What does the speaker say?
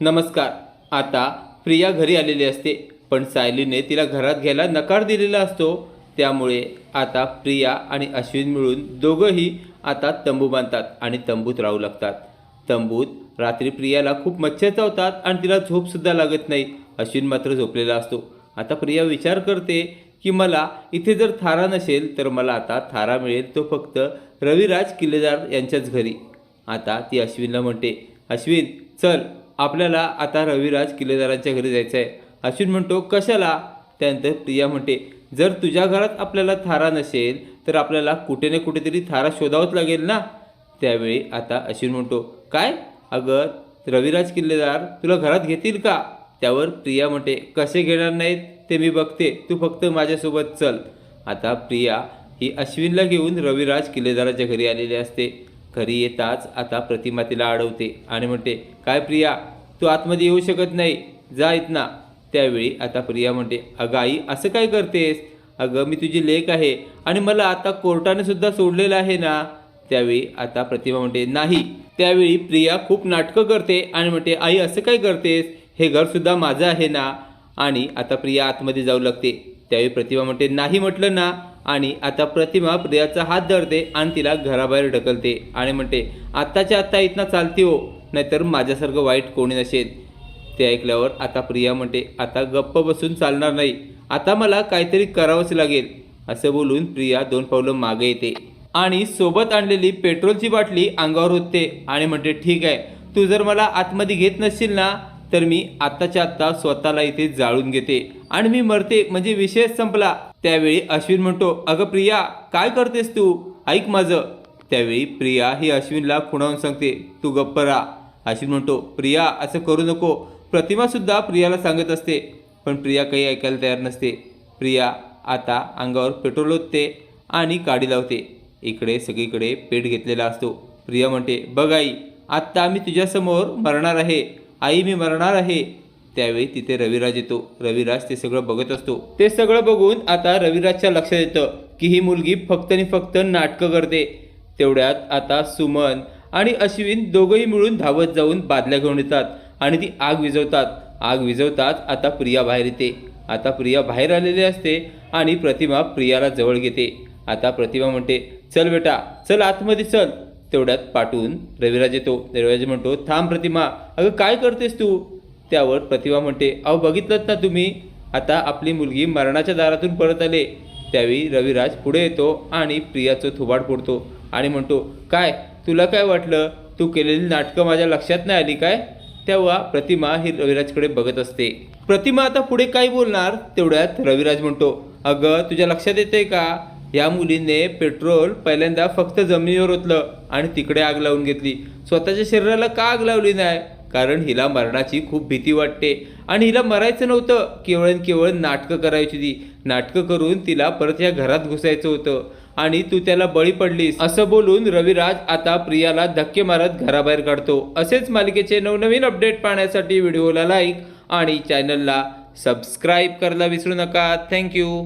नमस्कार. आता प्रिया घरी आलेली असते पण सायलीने तिला घरात घ्यायला नकार दिलेला असतो. त्यामुळे आता प्रिया आणि अश्विन मिळून दोघंही आता तंबू बांधतात आणि तंबूत राहू लागतात. तंबूत रात्री प्रियाला खूप मच्छर चावतात आणि तिला झोपसुद्धा लागत नाही. अश्विन मात्र झोपलेला असतो. आता प्रिया विचार करते की मला इथे जर थारा नसेल तर मला आता थारा मिळेल तो फक्त रविराज किल्लेदार यांच्याच घरी. आता ती अश्विनला म्हणते अश्विन चल आपल्याला आता रविराज किल्लेदारांच्या घरी जायचं आहे अश्विन म्हणतो कशाला? त्यानंतर प्रिया म्हणते जर तुझ्या घरात आपल्याला थारा नसेल तर आपल्याला कुठे ना कुठेतरी थारा शोधावंच लागेल ना? त्यावेळी आता अश्विन म्हणतो काय? अगं रविराज किल्लेदार तुला घरात घेतील का? त्यावर प्रिया म्हणते कसे घेणार नाहीत? ते मी बघते. तू फक्त माझ्यासोबत चल. आता प्रिया ही अश्विनला घेऊन रविराज किल्लेदाराच्या घरी आलेली असते. घरी येताच आता प्रतिमा तिला अडवते आणि म्हणते काय प्रिया? तू आतमध्ये येऊ शकत नाही. जा इथना. त्यावेळी आता प्रिया म्हणते अगं आई असं काय करतेस? अगं मी तुझी लेख आहे आणि मला आता कोर्टाने सुद्धा सोडलेलं आहे ना. त्यावेळी आता प्रतिमा म्हणते नाही. त्यावेळी प्रिया खूप नाटकं करते आणि म्हणते आई असं काय करतेस? हे घरसुद्धा माझं आहे ना. आणि आता प्रिया आतमध्ये जाऊ लागते. त्यावेळी प्रतिमा म्हणते नाही म्हटलं ना. आणि आता प्रतिमा प्रियाचा हात धरते आणि तिला घराबाहेर ढकलते आणि म्हणते आत्ताच्या आत्ता इथनं चालती हो. नाहीतर माझ्यासारखं वाईट कोणी नसेल. ते ऐकल्यावर आता प्रिया म्हणते आता गप्प बसून चालणार नाही. आता मला काहीतरी करावंच लागेल. असं बोलून प्रिया दोन पावलं मागे येते. आणि सोबत आणलेली पेट्रोलची बाटली अंगावर होते आणि म्हणते ठीक आहे. तू जर मला आतमध्ये घेत नसशील ना तर मी आत्ताच्या आत्ता स्वतःला इथे जाळून घेते. आणि मी मरते म्हणजे विषयच संपला. त्यावेळी अश्विन म्हणतो अगं प्रिया काय करतेस तू? ऐक माझं. त्यावेळी प्रिया ही अश्विनला खुणावून सांगते तू गप्प राहा. अश्विन म्हणतो प्रिया असं करू नको. प्रतिमासुद्धा प्रियाला सांगत असते पण प्रिया काही ऐकायला तयार नसते. प्रिया आता अंगावर पेट्रोल ओतते आणि काडी लावते. इकडे सगळीकडे पेट घेतलेला असतो. प्रिया म्हणते बघ आई आत्ता मी तुझ्यासमोर मरणार आहे. आई मी मरणार आहे. त्यावेळी तिथे रविराज येतो. रविराज ते सगळं बघत असतो. ते सगळं बघून आता रविराजच्या लक्षात येतं की ही मुलगी फक्त आणि फक्त नाटकं करते. तेवढ्यात आता सुमन आणि अश्विन दोघंही मिळून धावत जाऊन बादल्या घेऊन येतात आणि ती आग विझवतात. आग विझवतात. आता प्रिया बाहेर येते. आता प्रिया बाहेर आलेली असते आणि प्रतिमा प्रियाला जवळ घेते. आता प्रतिमा म्हणते चल बेटा चल आतमध्ये चल. तेवढ्यात पाठवून रविराज येतो. रविराज म्हणतो थांब प्रतिमा. अगं काय करतेस तू? त्यावर प्रतिमा म्हणते अहो बघितलंच ना तुम्ही? आता आपली मुलगी मरणाच्या दारातून परत आले. त्यावेळी रविराज पुढे येतो आणि प्रियाचं थोबाड फोडतो आणि म्हणतो काय? तुला काय वाटलं? तू केलेली नाटकं माझ्या लक्षात नाही आली काय? तेव्हा प्रतिमा ही रविराजकडे बघत असते. प्रतिमा आता पुढे काय बोलणार? तेवढ्यात रविराज म्हणतो अगं तुझ्या लक्षात येते का? या मुलीने पेट्रोल पहिल्यांदा फक्त जमिनीवर ओतलं आणि तिकडे आग लावून घेतली. स्वतःच्या शरीराला का आग लावली नाही? कारण हिला मरणाची खूप भीती वाटते. आणि हिला मरायचं नव्हतं. केवळ केवळ नाटकं करायची ती नाटकं करून तिला परत या घरात घुसायचं होतं. आणि तू त्याला बळी पडलीस. असं बोलून रविराज आता प्रियाला धक्के मारत घराबाहेर काढतो. असेच मालिकेचे नवनवीन अपडेट पाहण्यासाठी व्हिडिओला लाईक आणि चॅनलला सबस्क्राईब करायला विसरू नका. थँक्यू